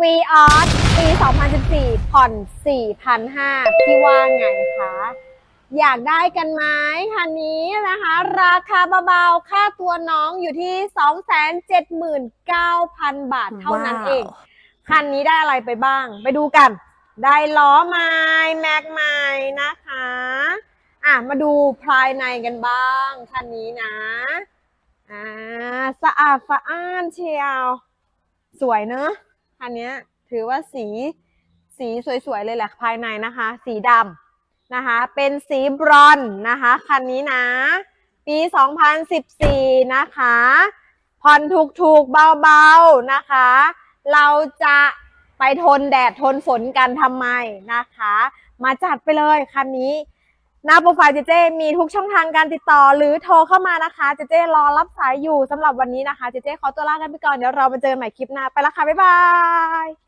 v ีออสปี 2014 ผ่อน 4,500พี่ว่าไงคะ อยากได้กันไหมคันนี้นะคะ ราคาเบาๆ ค่าตัวน้องอยู่ที่ 279,000 บาทเท่านั้นเอง คันนี้ได้อะไรไปบ้าง ไปดูกัน ได้ล้อไม้แม็กไม้นะคะ อะ มาดูภายในกันบ้าง คันนี้นะ อ่า สะอาดสะอ้านเชียว สวยเนอะ คันนี้ถือว่าสีสีสวยๆเลยแหละภายในนะคะ สีดำนะคะ เป็นสีบรอนนะคะ คันนี้นะ ปี 2014 นะคะผ่อนถูกๆเบาๆนะคะ เราจะไปทนแดดทนฝนกันทำไมนะคะ มาจัดไปเลยคันนี้ หน้าโปรไฟล์เจเจมีทุกช่องทางการติดต่อ หรือโทรเข้ามานะคะ เจเจรอรับสายอยู่สำหรับวันนี้นะคะ เจเจขอตัวลากันไปก่อน เดี๋ยวเรามาเจอกันใหม่คลิปหน้า ไปและค่ะ บ๊ายบาย